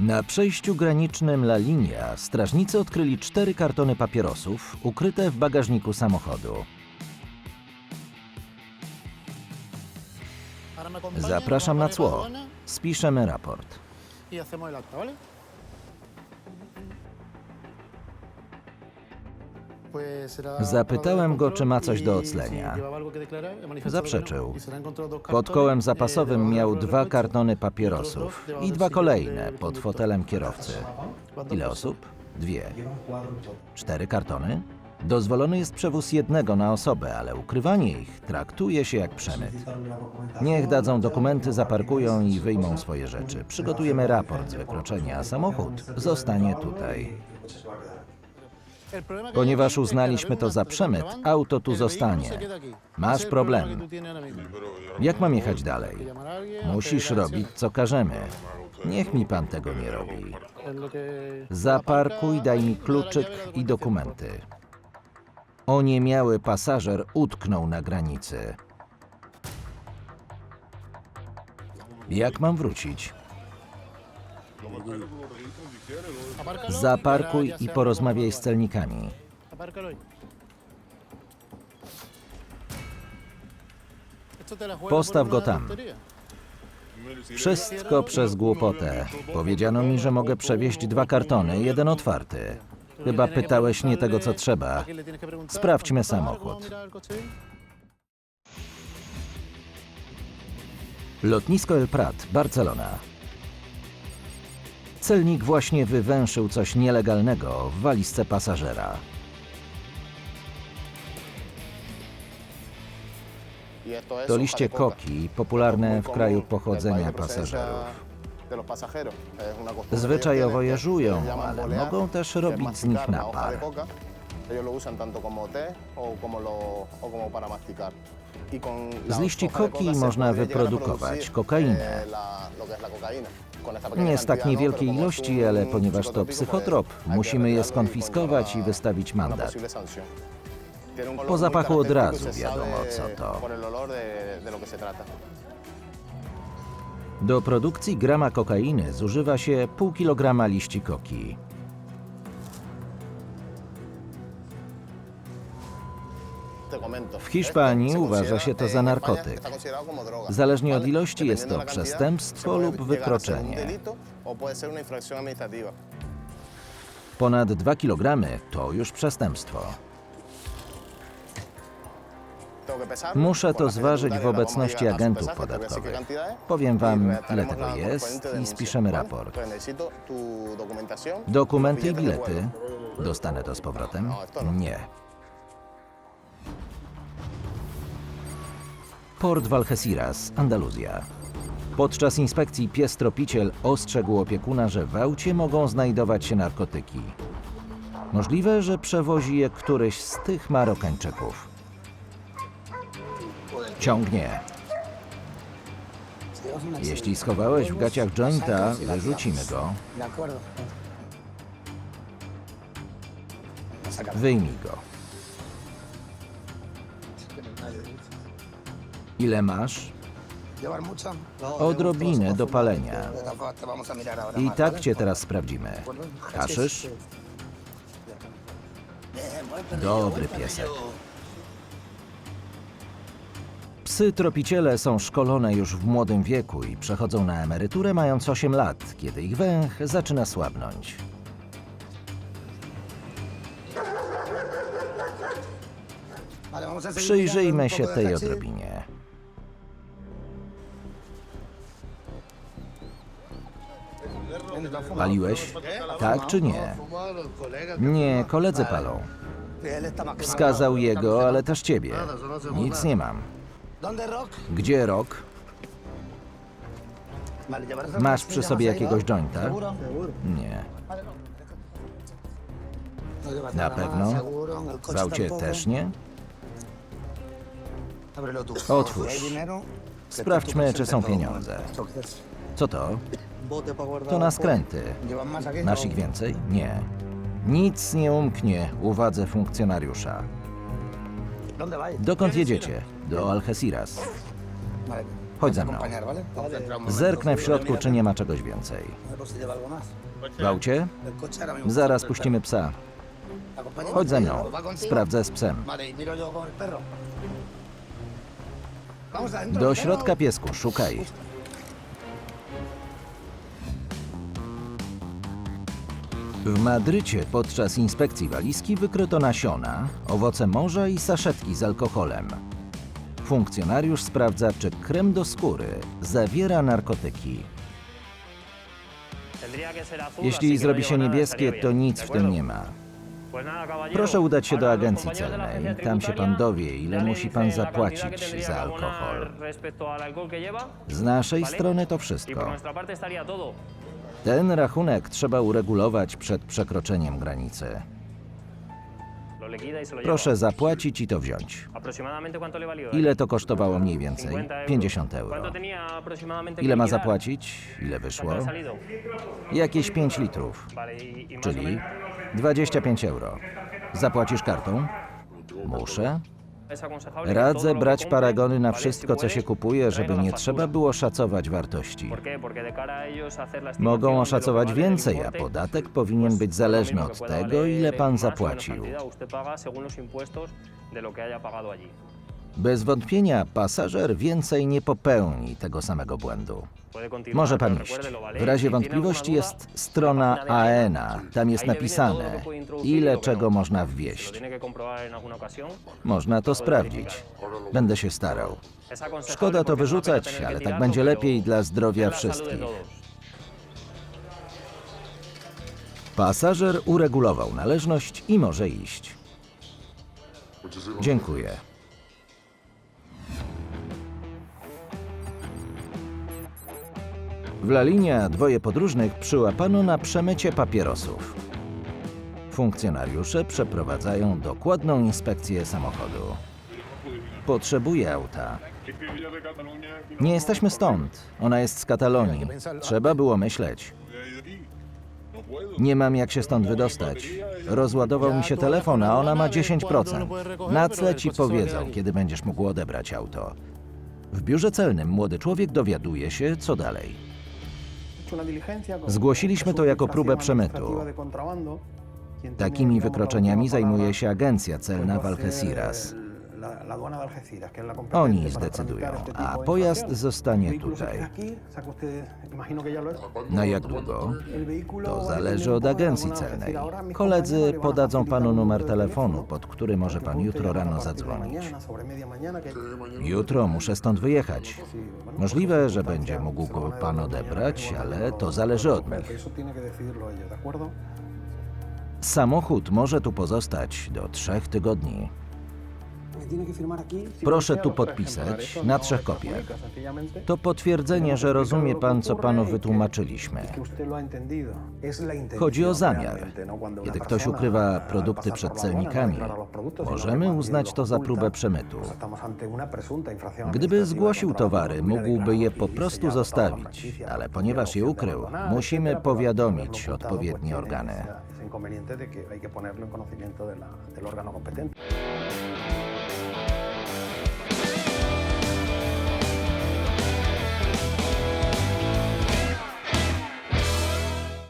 Na przejściu granicznym La Linia strażnicy odkryli cztery kartony papierosów ukryte w bagażniku samochodu. Zapraszam na cło. Spiszemy raport. Zapytałem go, czy ma coś do y oclenia. Zaprzeczył. no. Y Pod kołem eh, zapasowym miał dwa kartony y papierosów i dwa kolejne pod fotelem kierowcy. ¿Cuántas Ile osób? Dwie. Cztery kartony? Dozwolony jest przewóz jednego na osobę, ale ukrywanie ich traktuje się jak przemyt. Niech dadzą dokumenty, zaparkują i wyjmą swoje rzeczy. Przygotujemy raport z wykroczenia, a samochód zostanie tutaj. Ponieważ uznaliśmy al to za przemyt, auto tu zostanie. Masz problem. Jak mam jechać dalej? Musisz robić, co każemy. Niech mi pan tego nie robi. Zaparkuj, daj mi kluczyk i dokumenty. Oniemiały pasażer utknął na granicy. Jak mam wrócić? Zaparkuj i porozmawiaj z celnikami. Postaw go tam. Wszystko przez głupotę. Powiedziano mi, że mogę przewieźć dwa kartony, jeden otwarty. Chyba pytałeś nie tego, co trzeba. Sprawdźmy ¿A tu padre cómo samochód. Lotnisko El Prat, Barcelona. Celnik właśnie wywęszył coś nielegalnego w walizce pasażera. To liście koki, popularne w kraju pochodzenia pasażerów. Zwyczajowo je żują, ale mogą też robić z nich napar. Z liści koki można wyprodukować kokainę. Nie z tak niewielkiej ilości, ale ponieważ to psychotrop, musimy je skonfiskować i wystawić mandat. Po zapachu od razu wiadomo co to. Do produkcji grama kokainy zużywa się pół kilograma liści koki. W Hiszpanii uważa się to za narkotyk. Zależnie od ilości jest to przestępstwo lub wykroczenie. Ponad 2 kilogramy to już przestępstwo. Muszę to zważyć w obecności agentów podatkowych. Powiem wam, ile tego jest i spiszemy raport. Dokumenty i bilety. Dostanę to z powrotem? Nie. Port w Algeciras, Andaluzja. Podczas inspekcji pies tropiciel ostrzegł opiekuna, że w aucie mogą znajdować się narkotyki. Możliwe, że przewozi je któryś z tych Marokańczyków. Ciągnie. Jeśli schowałeś w gaciach jointa, wyrzucimy go. Wyjmij go. Ile masz? Odrobinę do palenia. I tak cię teraz sprawdzimy. Haszysz? Dobry piesek. Psy tropiciele są szkolone już w młodym wieku i przechodzą na emeryturę mając 8 lat, kiedy ich węch zaczyna słabnąć. Przyjrzyjmy się tej odrobinie. Paliłeś? Tak czy nie? Nie, koledzy palą. Wskazał jego, ale też ciebie. Nic nie mam. Gdzie rok? Masz przy sobie jakiegoś jointa? Nie. Na pewno? W aucie też nie? Otwórz. Sprawdźmy, czy są pieniądze. Co to? To na skręty. Masz ich więcej? Nie. Nic nie umknie uwadze funkcjonariusza. Dokąd jedziecie? Do Algeciras. Chodź ze mną. Zerknę w środku, czy nie ma czegoś więcej. W aucie? Zaraz puścimy psa. Chodź ze mną. Sprawdzę z psem. Do środka piesku, szukaj. W Madrycie podczas inspekcji walizki wykryto nasiona, owoce morza i saszetki z alkoholem. Funkcjonariusz sprawdza, czy krem do skóry zawiera narkotyki. Jeśli zrobi się niebieskie, to nic w tym nie ma. Proszę udać się do agencji celnej. Tam się pan dowie, ile musi pan zapłacić za alkohol. Z naszej strony to wszystko. Ten rachunek trzeba uregulować przed przekroczeniem granicy. Proszę zapłacić i to wziąć. Ile to kosztowało mniej więcej? 50 euro. Ile ma zapłacić? Ile wyszło? Jakieś 5 litrów, czyli 25 euro. Zapłacisz kartą? Muszę. Radzę brać paragony na wszystko, co się kupuje, żeby nie trzeba było szacować wartości. Mogą oszacować więcej, a podatek powinien być zależny od tego, ile pan zapłacił. Bez wątpienia pasażer więcej nie popełni tego samego błędu. Może pan iść. W razie wątpliwości jest strona AENA. Tam jest napisane, ile czego można wwieźć. Można to sprawdzić. Będę się starał. Szkoda to wyrzucać, ale tak będzie lepiej dla zdrowia wszystkich. Pasażer uregulował należność i może iść. Dziękuję. W La dwoje podróżnych przyłapano na przemycie papierosów. Funkcjonariusze przeprowadzają dokładną inspekcję samochodu. Potrzebuje auta. Nie jesteśmy stąd. Ona jest z Katalonii. Trzeba było myśleć. Nie mam jak się stąd wydostać. Rozładował mi się telefon, a ona ma 10%. Na tle ci powiedzą, kiedy będziesz mógł odebrać auto. W biurze celnym młody człowiek dowiaduje się, co dalej. Zgłosiliśmy to jako próbę przemytu. Takimi wykroczeniami zajmuje się agencja celna w Algeciras. Oni zdecydują, a pojazd zostanie tutaj. Na jak długo? To zależy od agencji celnej. Koledzy podadzą panu numer telefonu, pod który może pan jutro rano zadzwonić. Jutro muszę stąd wyjechać. Możliwe, że będzie mógł go pan odebrać, ale to zależy od nich. Samochód może tu pozostać do trzech tygodni. Proszę tu podpisać na trzech kopiach. To potwierdzenie, że rozumie pan, co panu wytłumaczyliśmy. Chodzi o zamiar. Kiedy ktoś ukrywa produkty przed celnikami, możemy uznać to za próbę przemytu. Gdyby zgłosił towary, mógłby je po prostu zostawić, ale ponieważ je ukrył, musimy powiadomić odpowiednie organy. inconveniente de. you